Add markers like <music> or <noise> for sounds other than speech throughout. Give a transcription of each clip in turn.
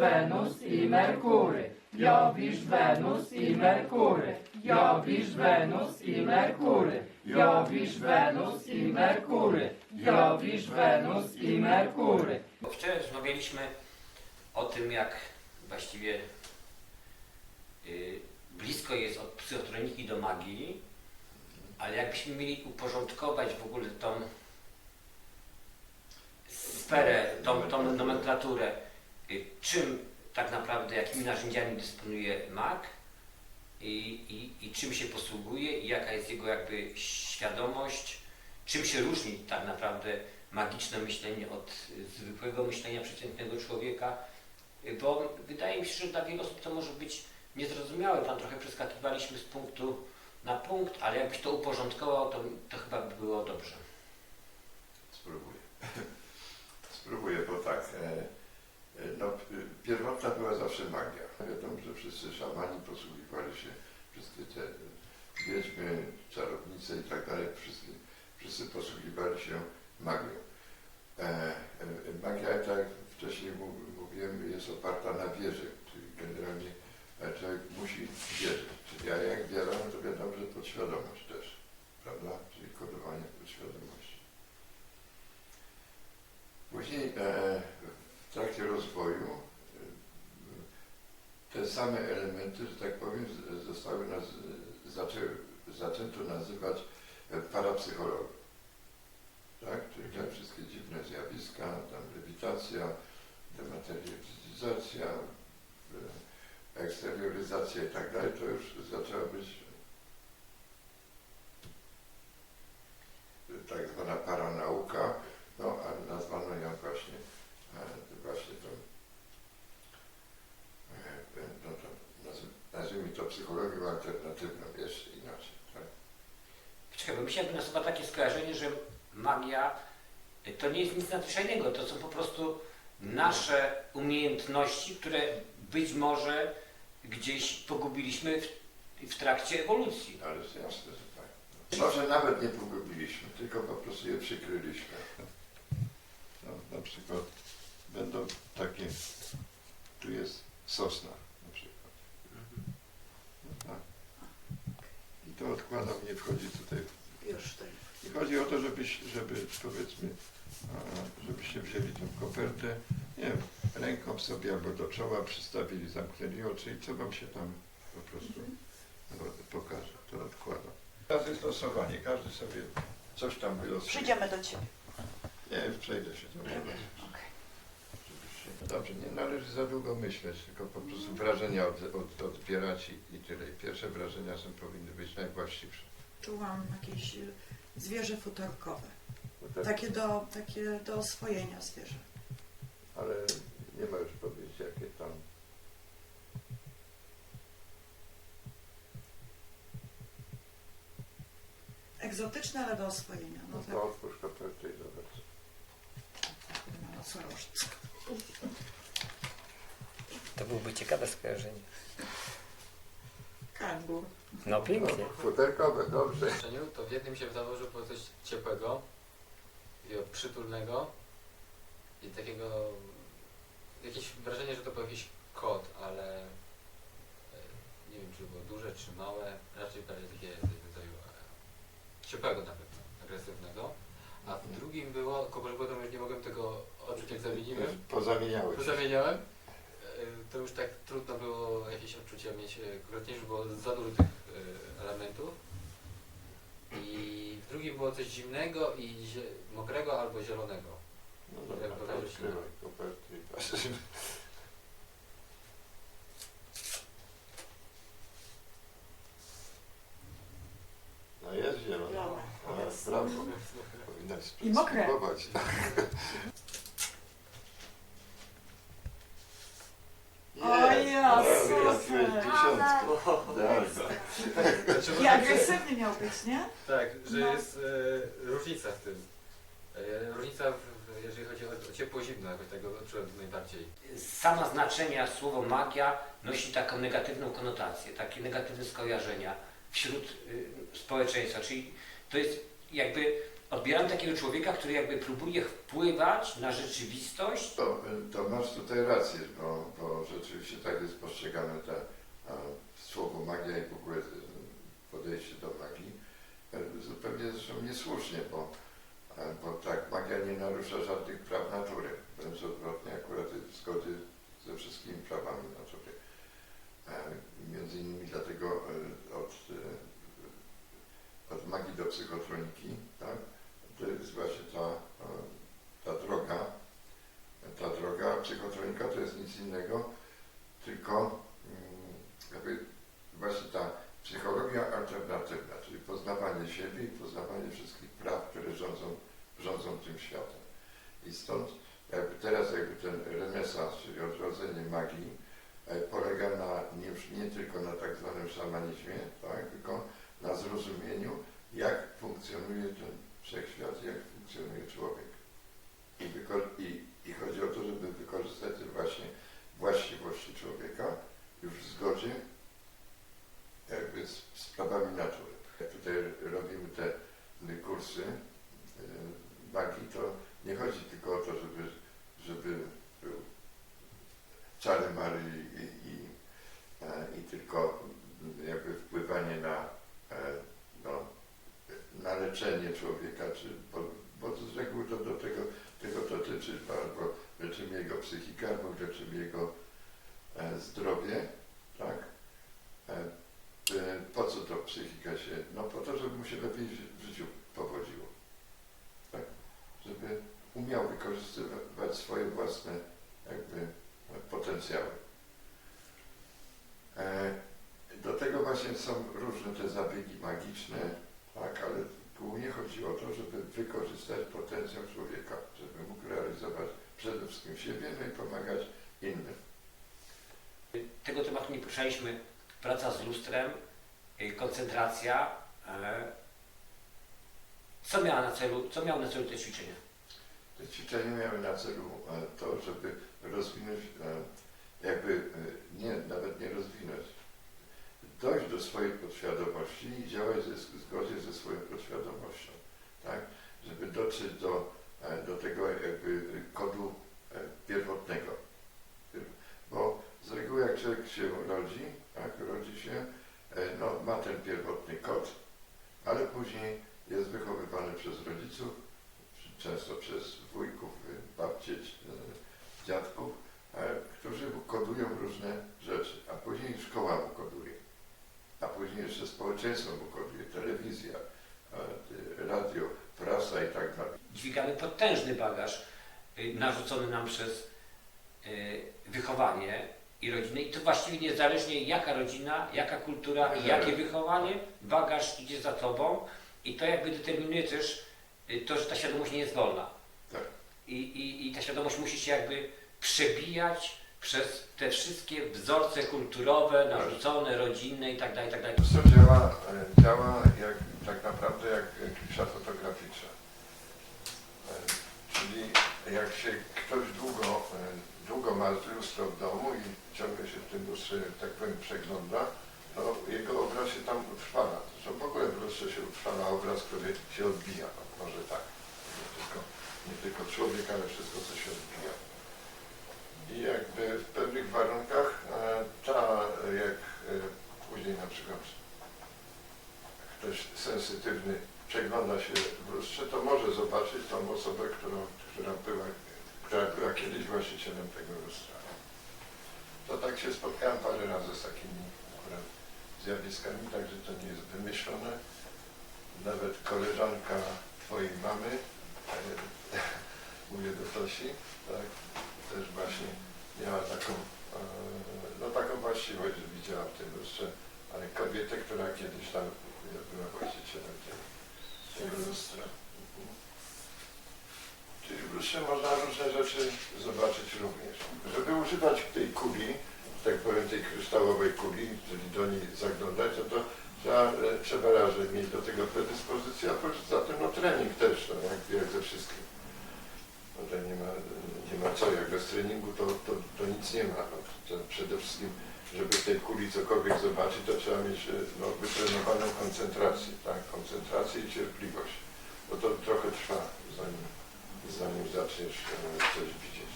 Wenus i Merkury. Jowisz Wenus i Merkury. Jowisz Wenus i Merkury. Jowisz Wenus i Merkury. Jowisz Wenus i Merkury. Wczoraj rozmawialiśmy o tym, jak właściwie y, blisko jest od psychotroniki do magii, ale jakbyśmy mieli uporządkować w ogóle tą sferę, tą, tą nomenklaturę, czym tak naprawdę, jakimi narzędziami dysponuje mag i, i, i czym się posługuje i jaka jest jego jakby świadomość, czym się różni tak naprawdę magiczne myślenie od y, zwykłego myślenia przeciętnego człowieka, Y, bo wydaje mi się, że dla wielu osób to może być niezrozumiałe. Tam trochę przeskakiwaliśmy z punktu na punkt, ale jakbyś to uporządkował, to, to chyba by było dobrze. Spróbuję. <laughs> Spróbuję, bo tak. E, pierwotna była zawsze magia. Wiadomo, że wszyscy szamani posługiwali się, wszystkie te wiedźmy, czarownice i tak dalej, wszyscy, wszyscy posługiwali się magią. E, e, magia, tak jak wcześniej mów- mówiłem, jest oparta na wierze, czyli generalnie e, człowiek musi wierzyć. Czyli ja jak wierzę, no to wiadomo, że podświadomość też, prawda? Czyli kodowanie podświadomości. Później e, w trakcie rozwoju te same elementy, że tak powiem, zostały naz, zaczę, zaczęto nazywać e, parapsychologią. Tak? Czyli te wszystkie dziwne zjawiska, tam lewitacja, dematerializacja, e, eksterioryzacja i tak dalej, to już zaczęła być e, tak zwana paranauka, no, a nazwano ją właśnie, e, właśnie tą, e, no to nazy- nazwijmy to psychologią alternatywną, jeszcze inaczej. Tak? Czekaj, bo mi się nasuwa takie skojarzenie, że magia to nie jest nic nadzwyczajnego, to są po prostu nasze umiejętności, które być może gdzieś pogubiliśmy w, w trakcie ewolucji. Ale jest jasne, że tak. Może nawet nie pogubiliśmy, tylko po prostu je przykryliśmy. No, na przykład będą takie, tu jest sosna na przykład. No, tak. I to odkładam, nie wchodzi tutaj. I chodzi o to, żebyś, żeby powiedzmy, żebyście wzięli tą kopertę, nie wiem, ręką sobie albo do czoła przystawili, zamknęli oczy i co wam się tam po prostu no, pokaże. To odkładam. Teraz jest losowanie, każdy sobie coś tam wylosuje. Przyjdziemy do Ciebie. Nie, już przejdę się. Dobrze, Okej. Żebyście- Dobrze, nie należy za długo myśleć, tylko po prostu wrażenia od, od, odbierać i, i tyle. I pierwsze wrażenia są, powinny być najwłaściwsze. Czułam jakieś zwierzę futerkowe. Tak- Takie do, takie do oswojenia zwierzę. Ale nie ma już powiedzieć, jakie tam. Egzotyczne, ale do oswojenia. No No tak. to otwórz kopertę i zobacz. Nosorożec. To byłoby ciekawe skojarzenie. Kangur. No pięknie. No, futerkowe, dobrze. to w jednym się wydawało, że było coś ciepłego i przytulnego i takiego jakieś wrażenie, że to był jakiś kot, ale e, nie wiem czy było duże czy małe, raczej bardziej takie rodzaju e, ciepłego na pewno, agresywnego. A w drugim było, kogoś potem już nie mogłem tego odczuć jak zamieniłem, Pozamieniałeś. pozamieniałem. e, To już tak trudno było jakieś odczucia mieć, konkretnie już było za dużo tych elementów. I w drugim było coś zimnego i zie- mokrego albo zielonego. No dobra, Jak to to odkrywaj kopertę i patrzymy. No jest zielona. Zielone, A, jest. Brawo. Powinnaś I mokre. spróbować. O ja. Tak. I agresywny miał być, nie? Tak, że No. jest e, różnica w tym. E, różnica, w, w, jeżeli chodzi o, o ciepło-zimno, jakoś tego odczułem najbardziej. Sama znaczenia słowo magia nosi taką negatywną konotację, takie negatywne skojarzenia wśród y, społeczeństwa, czyli to jest jakby odbieram takiego człowieka, który jakby próbuje wpływać na rzeczywistość. To, to masz tutaj rację, bo, bo oczywiście tak jest postrzegane te, a, słowo magia i w ogóle e, podejście do magii. E, Zupełnie zresztą niesłusznie, bo, e, bo tak, magia nie narusza żadnych praw natury. Wręcz odwrotnie, akurat jest w zgodzie ze wszystkimi prawami natury. Między innymi dlatego od, od magii do psychotroniki, tak, to jest właśnie ta, e, ta droga, ta droga, psychotronika to jest nic innego, tylko mm, jakby właśnie ta psychologia alternatywna, czyli poznawanie siebie i poznawanie wszystkich praw, które rządzą, rządzą tym światem. I stąd jakby teraz jakby ten renesans, czyli odrodzenie magii, e, polega na, już nie tylko na tak zwanym szamanizmie, tak, tylko na zrozumieniu, jak funkcjonuje ten wszechświat, jak funkcjonuje człowiek. I, i, I chodzi o to, żeby wykorzystać te właśnie właściwości człowieka już w zgodzie jakby z, z prawami natury. Jak tutaj robimy te kursy magii, to nie chodzi tylko o to, żeby, żeby był czary mary i, i, e, i tylko jakby wpływanie na, e, leczenie człowieka, czy, bo, bo z reguły to do tego, tego dotyczy, albo leczymy jego psychikę, albo leczymy jego e, zdrowie, tak? E, e, po co to psychika się? No po to, żeby mu się lepiej w życiu powodziło. Tak? Żeby umiał wykorzystywać swoje własne jakby potencjały. E, do tego właśnie są różne te zabiegi magiczne, tak, ale głównie chodzi o to, żeby wykorzystać potencjał człowieka, żeby mógł realizować przede wszystkim siebie, no i pomagać innym. Tego Praca z lustrem, y, koncentracja. e, Co miała na celu, co miało na celu te ćwiczenia? Te ćwiczenia miały na celu e, to, żeby rozwinąć, e, jakby nie, nawet nie rozwinąć, dojść do swojej podświadomości i działać ze, w zgodzie ze swoją podświadomością, tak? Żeby dotrzeć do, do tego jakby kodu e, pierwotnego. Bo z reguły jak człowiek się rodzi, tak, rodzi się, e, no, ma ten pierwotny kod, ale później jest wychowywany przez rodziców, często przez wujków, y, babcie, y, dziadków, e, którzy mu kodują różne rzeczy, a później szkoła mu koduje, a później jeszcze społeczeństwo mu koduje, telewizja, e, y, radio, prasa i tak dalej. Dźwigamy potężny bagaż y, narzucony nam przez y, wychowanie i rodzinę. I to właściwie niezależnie jaka rodzina, jaka kultura i jakie wychowanie, bagaż idzie za tobą i to jakby determinuje też y, to, że ta świadomość nie jest wolna. Tak. I, i, I ta świadomość musi się jakby przebijać przez te wszystkie wzorce kulturowe, narzucone, rodzinne tak dalej, i tak dalej. To działa, e, działa jak, tak naprawdę jak e, klisza fotograficzna. E, Czyli jak się ktoś długo, e, długo ma lustro w domu i ciągle się w tym lustrze, tak powiem, przegląda, to jego obraz się tam utrwala. Zresztą w ogóle w lustrze się utrwala obraz, który się odbija. No, może tak. Nie tylko, nie tylko człowiek, ale wszystko, co się odbija. I jakby w pewnych warunkach e, ta, jak e, później na przykład ktoś sensytywny przegląda się w lustrze, to może zobaczyć tą osobę, którą, która, była, która była kiedyś właścicielem tego lustra. To tak się spotkałem parę razy z takimi akurat zjawiskami, także to nie jest wymyślone. Nawet koleżanka twojej mamy, <laughs> mówię do Tosi, tak, też właśnie miała taką, e, no taką właściwość, że widziała w tym lustrze ale kobietę, która kiedyś tam była właścicielem tej, tego lustra. Mhm. Czyli w lustrze można różne rzeczy zobaczyć również. Żeby używać tej kuli, tak powiem tej kryształowej kuli, czyli do niej zaglądać, to, to trzeba, e, trzeba razy mieć do tego predyspozycję, a poza tym no trening też, no, jak, jak ze wszystkim. No, nie ma, nie ma co, jak bez treningu to, to, to nic nie ma. No, przede wszystkim żeby w tej kuli cokolwiek zobaczyć, to trzeba mieć e, no, wytrenowaną koncentrację, tak? koncentrację i cierpliwość. Bo to trochę trwa, zanim, zanim zaczniesz e, coś widzieć.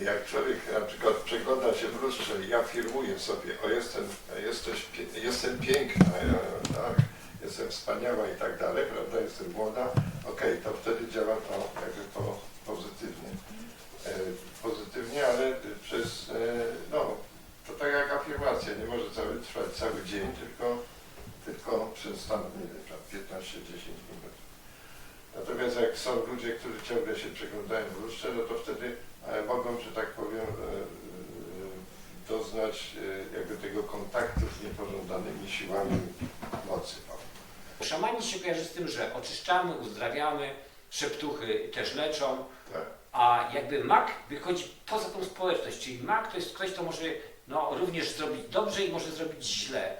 Jak człowiek na przykład przegląda się w lustrze i afirmuję sobie, o jestem, jesteś, jestem piękna, ja, tak, jestem wspaniała i tak dalej, prawda, jestem młoda, okej, to wtedy działa to jakby po, pozytywnie. E, pozytywnie, ale przez, e, no, to tak jak afirmacja, nie może cały, trwać cały dzień, tylko, tylko przez tam 15-10 minut. Natomiast jak są ludzie, którzy ciągle się przeglądają w lustrze, no to wtedy e, mogą, że tak powiem, e, e, doznać jakby tego kontaktu z niepożądanymi siłami mocy. O, Szamanizm się kojarzy z tym, że oczyszczamy, uzdrawiamy, szeptuchy też leczą, tak. a jakby mak wychodzi poza tą społeczność, czyli mak to jest ktoś, kto może no, również zrobić dobrze i może zrobić źle.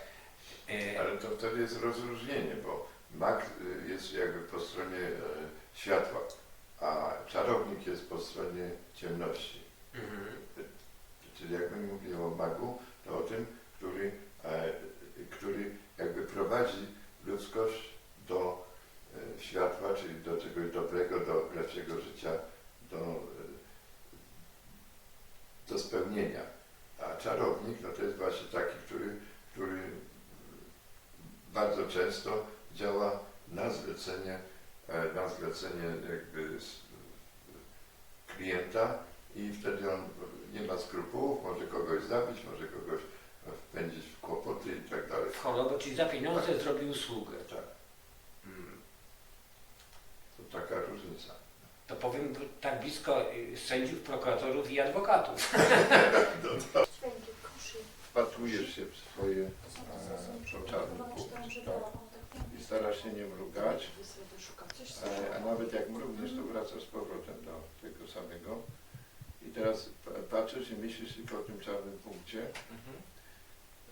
Ale to wtedy jest rozróżnienie, bo mag y, jest jakby po stronie światła, a czarownik jest po stronie ciemności. mhm. Czyli jakbym mówił o magu, to o tym, który, e, który jakby prowadzi ludzkość do e, światła, czyli do czegoś dobrego, do lepszego życia, do, e, do spełnienia. A czarownik no to jest właśnie taki, który, który bardzo często działa na zlecenie, na zlecenie jakby klienta i wtedy on nie ma skrupułów, może kogoś zabić, może kogoś wpędzić w kłopoty i tak dalej. W chorobę, czyli za pieniądze zrobi usługę. Tak, Mm. to taka różnica. To powiem tak blisko y, sędziów, prokuratorów i adwokatów. <laughs> Święty, koszy. Wpatrujesz się w swoje są e, tak? tak i starasz się nie mrugać, e, a nawet jak mrugniesz, to wracasz z powrotem do tego samego. I teraz pa- patrzysz i myślisz tylko o tym czarnym punkcie Mhm.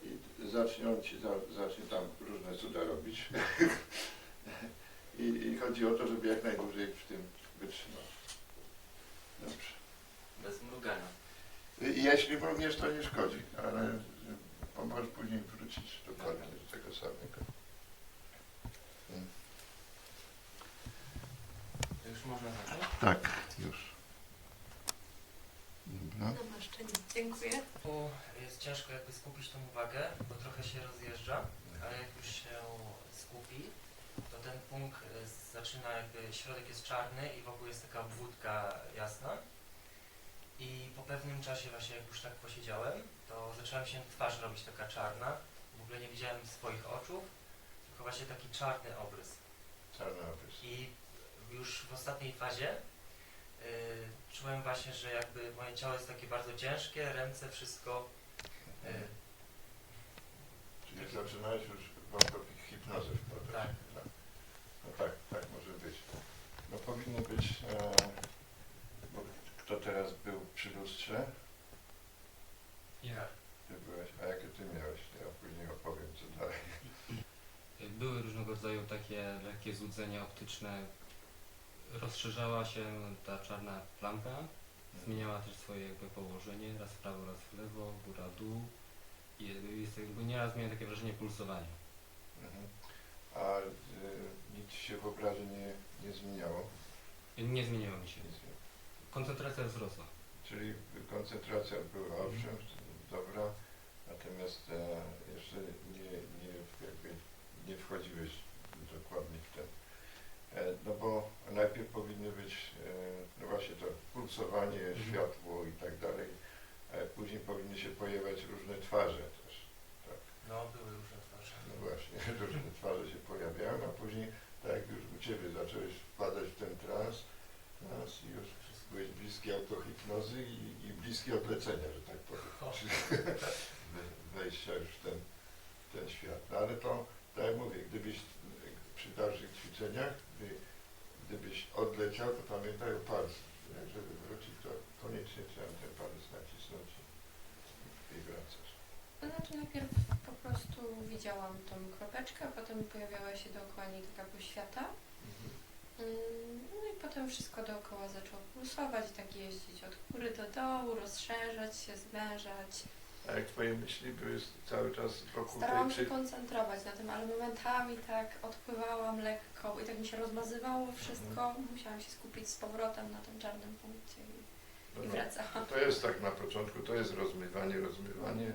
i zacznie on ci za, zacznie tam różne cuda robić. <laughs> I, I chodzi o to, żeby jak najdłużej w tym wytrzymać. Dobrze. Bez mrugania. I jeśli mrugniesz, to nie szkodzi, ale y, możesz później wrócić dokładnie do tego samego. Mm. To już można zacząć? Tak, już. Dobra. Namaszczenie. Dziękuję. Tu jest ciężko jakby skupić tą uwagę, bo trochę się rozjeżdża, ale jak już się skupi, to ten punkt y, zaczyna jakby, środek jest czarny i wokół jest taka obwódka jasna. I po pewnym czasie właśnie jak już tak posiedziałem, to zaczęła mi się twarz robić taka czarna. W ogóle nie widziałem swoich oczu, tylko właśnie taki czarny obrys. Czarny opis. I już w ostatniej fazie y, czułem właśnie, że jakby moje ciało jest takie bardzo ciężkie, ręce, wszystko. Y, Czyli zaczynałeś już w hipnozę wpadać. Tak. No tak, tak może być. No powinno być, e, bo kto teraz był przy lustrze? Ja. Ty byłeś, a jakie ty miałeś? Ja później opowiem co dalej. Były różnego rodzaju takie lekkie złudzenia optyczne. Rozszerzała się ta czarna plamka, zmieniała też swoje jakby położenie, raz w prawo, raz w lewo, góra, dół. I jest jakby nieraz miałem takie wrażenie pulsowania. Mhm. A y, nic się w obrazie nie, nie zmieniało? Nie zmieniało mi się. Nic nie. Koncentracja wzrosła. Czyli koncentracja była owszem, dobra, natomiast e, jeszcze nie, nie, jakby nie wchodziłeś dokładnie w ten. E, no bo najpierw powinny być, e, no właśnie to pulsowanie, Mhm. światło i tak dalej. E, później powinny się pojawiać różne twarze też. no, były różne twarze. No właśnie, różne twarze się pojawiają, a później, tak jak już u Ciebie zacząłeś wpadać w ten trans, trans i już byłeś bliski autohipnozy i, i bliski odlecenia, że tak powiem. O. Czyli we- wejścia już w ten, w ten świat. No ale to, tak jak mówię, gdybyś przy dalszych ćwiczeniach, gdy, gdybyś odleciał, to pamiętaj o palcu. nie? Żeby wrócić, to koniecznie trzeba ten palec nacisnąć i, i wracasz. To znaczy najpierw po prostu widziałam tą kropeczkę, a potem pojawiała się dookoła niej taka poświata. Mm, No i potem wszystko dookoła zaczęło pulsować, tak jeździć od góry do dołu, rozszerzać się, zwężać. A jak Twoje myśli były cały czas wokół tej Starałam się przy... koncentrować na tym, ale momentami tak odpływałam lekko i tak mi się rozmazywało wszystko. Musiałam się skupić z powrotem na tym czarnym punkcie. No, i no. wraca. To jest tak na początku, to jest rozmywanie, rozmywanie,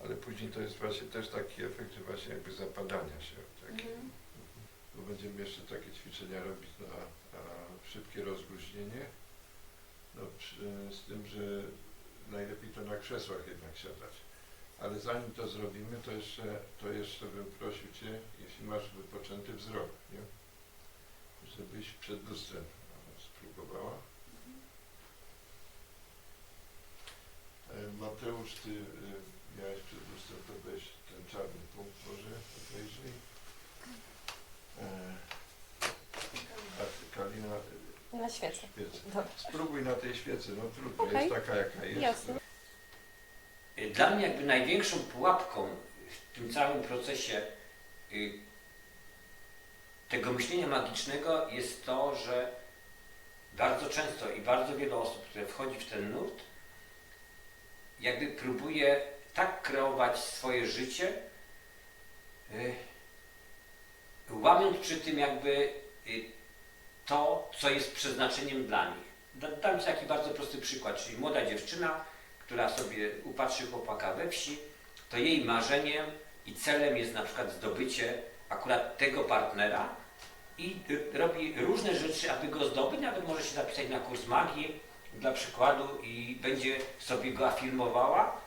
ale później to jest właśnie też taki efekt, że właśnie jakby zapadania się. Tak? Mhm. Bo będziemy jeszcze takie ćwiczenia robić na a, szybkie rozluźnienie. No, przy, z tym, że najlepiej to na krzesłach jednak siadać. Ale zanim to zrobimy, to jeszcze, to jeszcze bym prosił Cię, jeśli masz wypoczęty wzrok, nie? żebyś przed lustrem spróbowała. E, Mateusz, Ty y, miałeś przed lustrem, to weź ten czarny punkt może obejrzyj. E, A ty, Kalina, y, Na świecę. świecę. Dobra. Spróbuj na tej świecy, no trudno, Okej. jest taka jaka jest. Jasne. Dla mnie jakby największą pułapką w tym całym procesie y, tego myślenia magicznego jest to, że bardzo często i bardzo wiele osób, które wchodzi w ten nurt, jakby próbuje tak kreować swoje życie, y, łamiąc przy tym jakby y, to, co jest przeznaczeniem dla nich. Da- Dam Ci taki bardzo prosty przykład, czyli młoda dziewczyna, która sobie upatrzy chłopaka we wsi, to jej marzeniem i celem jest na przykład zdobycie akurat tego partnera i robi różne rzeczy, aby go zdobyć, nawet może się zapisać na kurs magii dla przykładu i będzie sobie go afirmowała.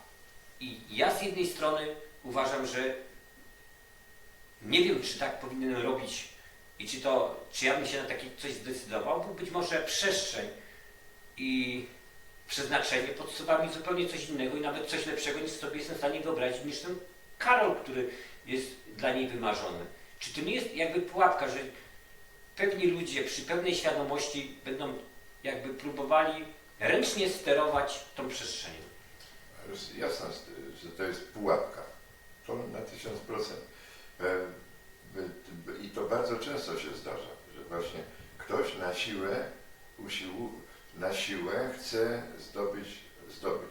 I ja z jednej strony uważam, że nie wiem, czy tak powinienem robić i czy to, czy ja bym się na takie coś zdecydował, bo być może przestrzeń i przeznaczenie podsuwa mi zupełnie coś innego i nawet coś lepszego niż sobie jestem w stanie wyobrazić niż ten Karol, który jest dla niej wymarzony. Czy to nie jest jakby pułapka, że pewni ludzie przy pewnej świadomości będą jakby próbowali ręcznie sterować tą przestrzenią? Jest jasne, że to jest pułapka. To na tysiąc procent. E, I to bardzo często się zdarza, że właśnie ktoś na siłę, usiłu, na siłę chce zdobyć, zdobyć.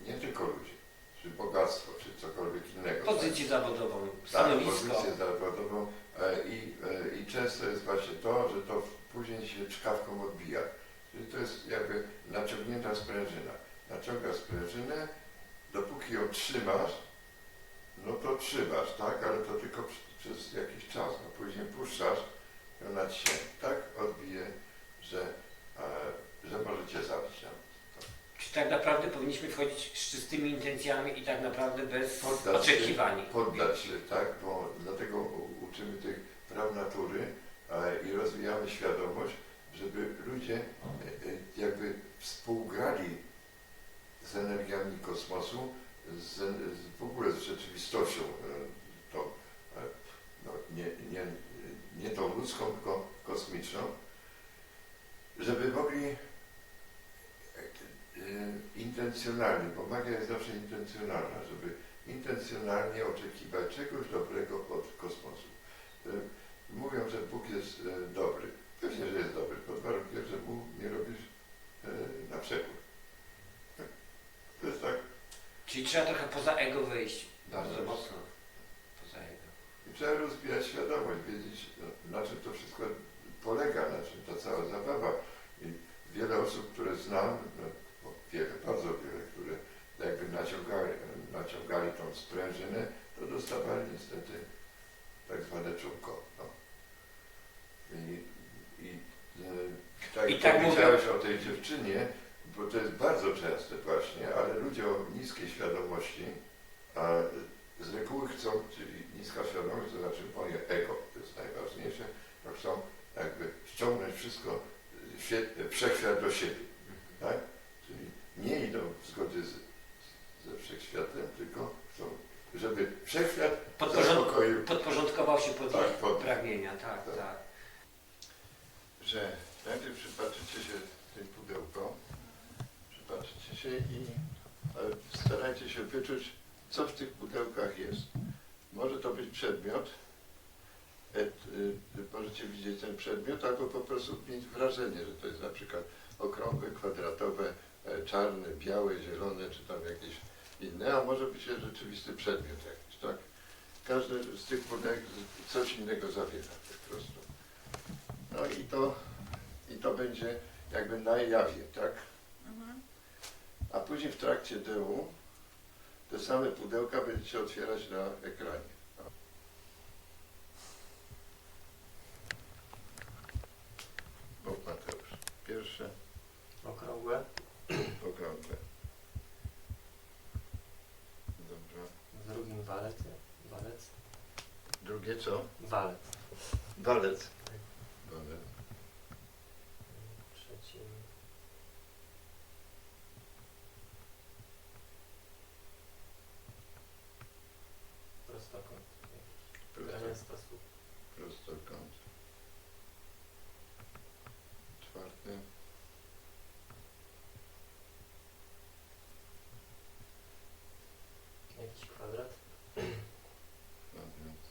Nie tylko ludzi, czy bogactwo, czy cokolwiek innego. Pozycję zawodową, tak, stanowisko. pozycję zawodową e, i, e, i często jest właśnie to, że to później się czkawką odbija. Czyli to jest jakby naciągnięta sprężyna. Naciągasz sprężynę, dopóki ją trzymasz, no to trzymasz, tak, ale to tylko przez jakiś czas, no później puszczasz i ona ci się tak odbije, że, e, że może cię zabić. No. Czy tak naprawdę powinniśmy wchodzić z czystymi intencjami i tak naprawdę bez Poddać się. oczekiwań? poddać się, tak, bo dlatego u- uczymy tych praw natury e, i rozwijamy świadomość, żeby ludzie e, e, jakby współgrali z energiami kosmosu, z, z, w ogóle z rzeczywistością e, tą, e, no, nie, nie, nie tą ludzką, tylko kosmiczną, żeby mogli e, intencjonalnie, bo magia jest zawsze intencjonalna, żeby intencjonalnie oczekiwać czegoś dobrego od kosmosu. Mówią, że Bóg jest dobry. Pewnie, że jest dobry, pod warunkiem, że mu nie robisz e, na przekór. Tak. To jest tak. Czyli trzeba trochę poza ego wyjść. Bardzo mocno. Poza ego. I trzeba rozwijać świadomość, wiedzieć no, na czym to wszystko polega, na czym ta cała zabawa. I wiele osób, które znam, no, wiele, bardzo wiele, które jakby naciągali, naciągali tą sprężynę, to dostawali niestety tak zwane czółko. No. I, i, e, tak I tak mówię- o tej dziewczynie, bo to jest bardzo częste właśnie, ale ludzie o niskiej świadomości a z reguły chcą, czyli niska świadomość, to znaczy moje ego, to jest najważniejsze, to chcą jakby ściągnąć wszystko, wszechświat do siebie, tak? Czyli nie idą w zgodzie z, ze wszechświatem, tylko chcą, żeby wszechświat Podporząd- zaspokoił, podporządkował się pod Tak, ich pod- pragnienia, tak, tak. tak. że najpierw przypatrzycie się tym pudełkom, przypatrzycie się i e, starajcie się wyczuć, co w tych pudełkach jest. Może to być przedmiot, e, y, możecie widzieć ten przedmiot, albo po prostu mieć wrażenie, że to jest na przykład okrągłe, kwadratowe, e, czarne, białe, zielone, czy tam jakieś inne, a może być rzeczywisty przedmiot jakiś, tak? Każdy z tych pudełek coś innego zawiera po prostu. No i to, i to będzie jakby na jawie, tak? A później w trakcie DU te same pudełka będziecie otwierać na ekranie. Bóg Mateusz. Pierwsze Okrągłe. okrągłe. Dobra. W drugim walec. Walec. Drugie co? Walec. Walec. W trzecim. Prostokąt. Prosto, Zamiast sposób. prostokąt. Czwarty. Jakiś kwadrat. Kwadrat.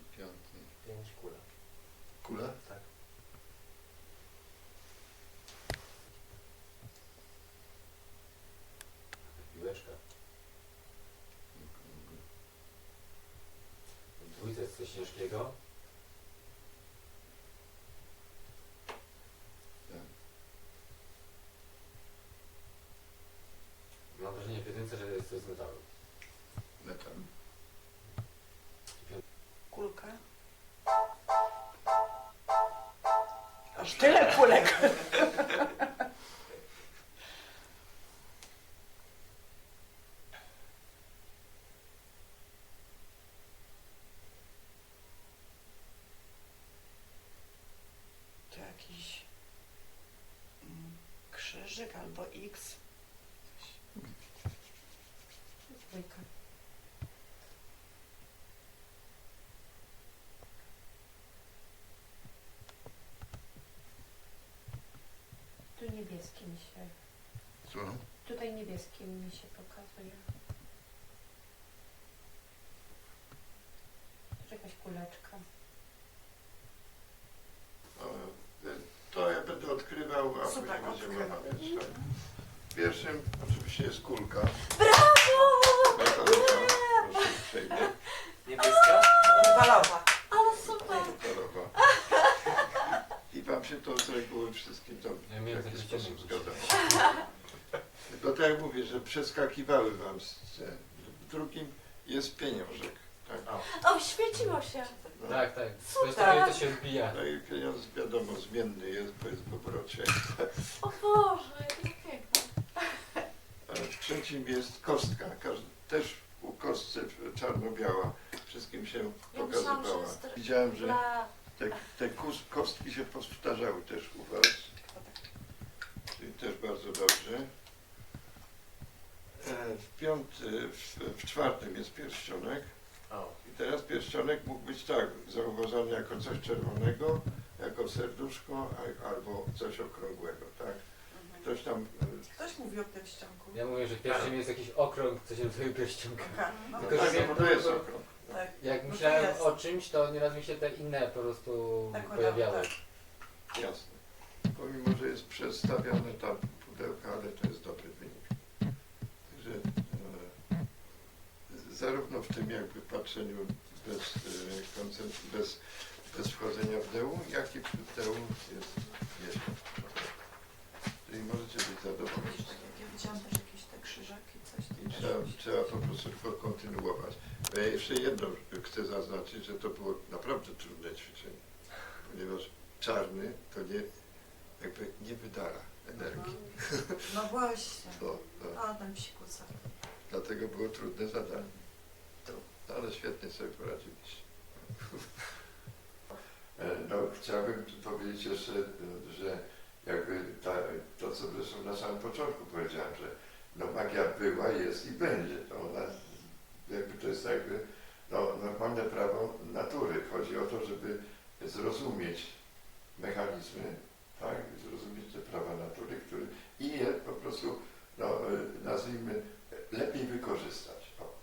I Piąty. Pięć kula. Kula? Tak. Piłeczka. W dwójce jest coś ciężkiego. Tak. Mam wrażenie w jedynce, że jest coś z metalu. Metal. Kulka. Aż kulek. To jakiś mm, krzyżyk albo X. Dwójka. Tu niebieskie mi się, Co? tutaj niebieskie mi się pokazuje. Tu jakaś kuleczka. O, y, To ja będę odkrywał, a Super, później będziemy omawiać. Tak. Pierwszym oczywiście jest kulka. Brawo! Metalowa. Proszę uprzejmie. Niebieska? Balowa. Ale super! Metalowa. I wam się to z reguły wszystkim to Ja w miałem jakiś sposób ciemne zgadza. Tylko tak jak mówię, że przeskakiwały wam. W drugim jest pieniążek. Tak? O, świeciło się. No. Tak, tak. To jest Super. takie, to się odbija. No i pieniądz wiadomo zmienny jest, bo jest w obrocie. O Boże, jakie piękne. A w trzecim jest kostka. Każdy, też u kostce czarno-biała. Wszystkim się Ja myślałam, że pokazywała. jest Widziałem, że Dla... te, te kus- kostki się powtarzały też u Was. Czyli też bardzo dobrze. E, W, piąty, w, w czwartym jest pierścionek. I teraz pierścionek mógł być tak zauważany jako coś czerwonego, jako serduszko a, albo coś okrągłego, tak? Ktoś tam e, Ktoś mówi o pierścionku. Ja mówię, że w pierwszym jest jakiś okrąg, co się nazywa pierścionka. Aha, no Tylko, tak, że to jest okrąg. tak. Jak No myślałem o czymś, to nieraz mi się te inne po prostu Nakładało, pojawiały. tak. Jasne. Jest przedstawione tam pudełka, ale to jest dobry wynik. Także e, zarówno w tym jakby patrzeniu bez, e, bez, bez wchodzenia w deł, jak i w deł jest nieźle. Czyli możecie być zadowoleni. Ja widziałam też jakieś te krzyżaki, coś tam. trzeba, trzeba po prostu tylko kontynuować. Bo ja jeszcze jedno chcę zaznaczyć, że to było naprawdę trudne ćwiczenie, ponieważ czarny to nie, jakby nie wydala energii. No właśnie. <laughs> To, to, A, tam psikusa. dlatego było trudne zadanie. To, ale świetnie sobie poradziliście. <laughs> No, chciałbym powiedzieć jeszcze, że jakby ta, to, co zresztą na samym początku powiedziałem, że no magia była, jest i będzie. To ona, jakby to jest jakby no, normalne prawo natury. Chodzi o to, żeby zrozumieć mechanizmy, tak, zrozumieć te prawa natury, które i je po prostu, no, y, nazwijmy, lepiej wykorzystać. O,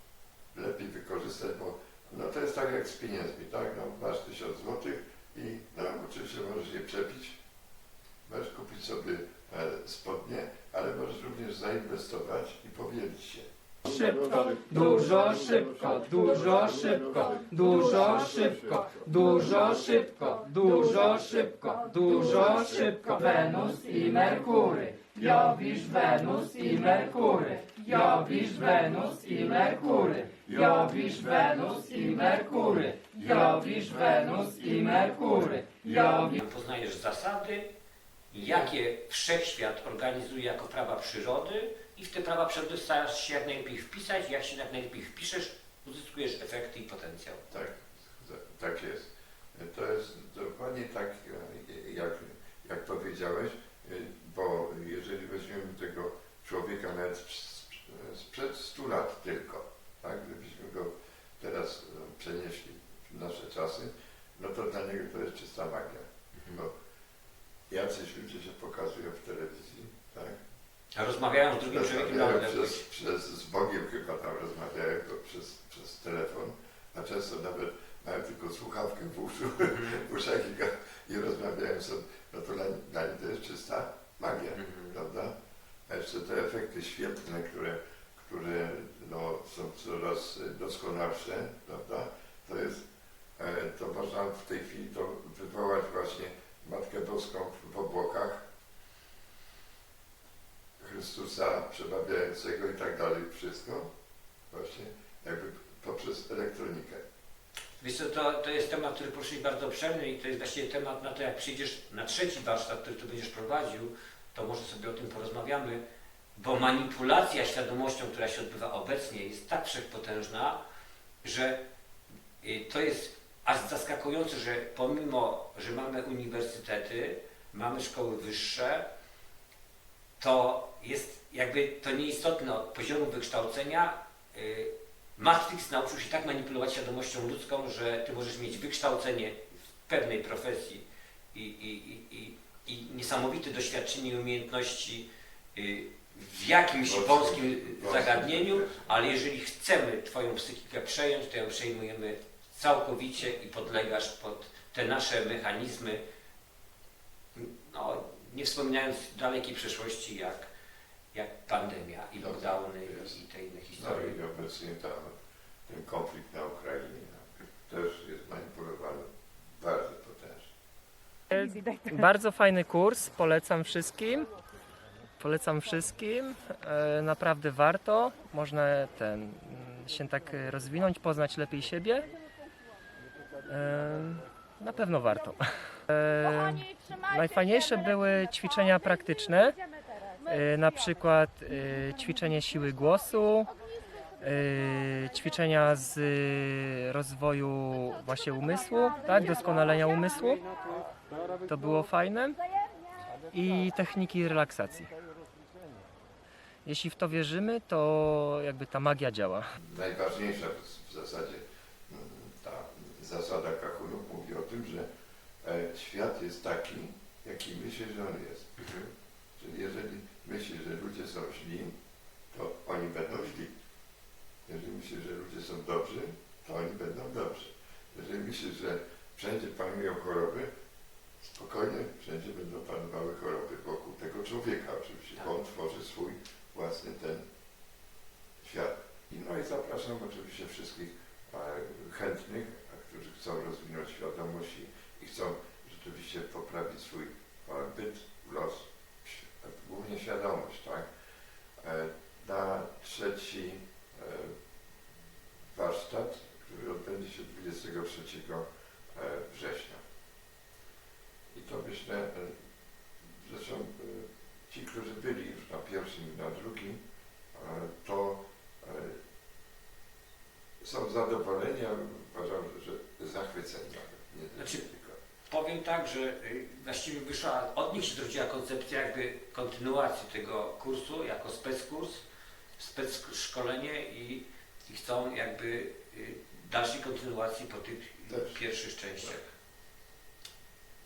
lepiej wykorzystać, bo no, to jest tak jak z pieniędzmi, tak, no, masz tysiąc złotych i no, oczywiście możesz je przepić, możesz kupić sobie e, spodnie, ale możesz również zainwestować i powielić się. Szybko, dużo szybko, dużo szybko, dużo szybko, dużo szybko, dużo szybko, dużo szybko. Wenus i Merkury, Jowisz, Wenus i Merkury, Jowisz, Wenus i Merkury, Jowisz, Wenus i Merkury, Jowisz, Wenus i Merkury, Jowisz. Poznajesz zasady, jakie wszechświat organizuje jako prawa przyrody i w te prawa przyrody starasz się jak najlepiej wpisać. Jak się jak najlepiej wpiszesz, uzyskujesz efekty i potencjał. Tak, tak jest. To jest dokładnie tak, e, jak, jak powiedziałeś, e, bo jeżeli weźmiemy tego człowieka nawet sprzed 100 lat tylko, tak, gdybyśmy go teraz e, przenieśli w nasze czasy, no to dla niego to jest czysta magia. Bo jacyś ludzie się pokazują w telewizji, tak? A rozmawiają z drugim człowiekiem na Rozmawiają odległość. przez, przez, z Bogiem chyba tam rozmawiają to przez, przez telefon, a często nawet mają tylko słuchawkę w uszu, <laughs> w uszach i, ga- i rozmawiają sobie. No to dla, dla nich to jest czysta magia, Mhm. prawda? A jeszcze te efekty świetlne, które, które no, są coraz doskonalsze, prawda? To jest, e, to można w tej chwili to wywołać właśnie Matkę Boską w obłokach, Chrystusa przebawiającego i tak dalej, wszystko właśnie jakby poprzez elektronikę. Wiesz co, to, to jest temat, który poruszyli bardzo obszerny i to jest właściwie temat na to, jak przyjdziesz na trzeci warsztat, który tu będziesz prowadził, to może sobie o tym porozmawiamy, bo manipulacja świadomością, która się odbywa obecnie jest tak wszechpotężna, że y, to jest aż zaskakujące, że pomimo, że mamy uniwersytety, mamy szkoły wyższe, to jest jakby to nieistotne od poziomu wykształcenia. y, Matrix nauczył się tak manipulować świadomością ludzką, że ty możesz mieć wykształcenie w pewnej profesji i, i, i, i, i niesamowite doświadczenie i umiejętności y, w jakimś Wąskim- zagadnieniu, ale jeżeli chcemy Twoją psychikę przejąć, to ją przejmujemy całkowicie i podlegasz pod te nasze mechanizmy, no, nie wspominając dalekiej przeszłości, jak, jak pandemia i lockdowny Jest. i te inne No historie. i obecnie tam, ten konflikt na Ukrainie no, też jest manipulowany bardzo potężnie. Bardzo fajny kurs, polecam wszystkim. Polecam wszystkim. E, Naprawdę warto. Można ten mm, się tak e, rozwinąć, poznać lepiej siebie. E, Na pewno warto. E, Najfajniejsze były ćwiczenia praktyczne. E, Na przykład e, ćwiczenie siły głosu, ćwiczenia z rozwoju właśnie umysłu, tak, doskonalenia umysłu. To było fajne. I techniki relaksacji. Jeśli w to wierzymy, to jakby ta magia działa. Najważniejsza w, w zasadzie mm, ta zasada Kahunu mówi o tym, że świat jest taki, jaki myśli, że on jest. Czyli jeżeli myśli, że ludzie są źli, to oni będą źli. Jeżeli myśli, że ludzie są dobrzy, to oni będą dobrzy. Jeżeli myśli, że wszędzie panują choroby, spokojnie, wszędzie będą panowały choroby wokół tego człowieka oczywiście, bo on tworzy swój własny ten świat. I no i zapraszam oczywiście wszystkich e, chętnych, którzy chcą rozwinąć świadomość i, chcą rzeczywiście poprawić swój byt, los, głównie świadomość, tak? E, na trzeci e, warsztat, który odbędzie się 23 e, września. I to myślę, zresztą ci, którzy byli już na pierwszym i na drugim, to są zadowoleni, uważam, że zachwyceni nawet. Nie Znaczy-. Powiem tak, że y, właściwie wyszła, od nich się zrodziła koncepcja jakby kontynuacji tego kursu jako speckurs, spec szkolenie i, i chcą jakby y, dalszej kontynuacji po tych Też. pierwszych częściach.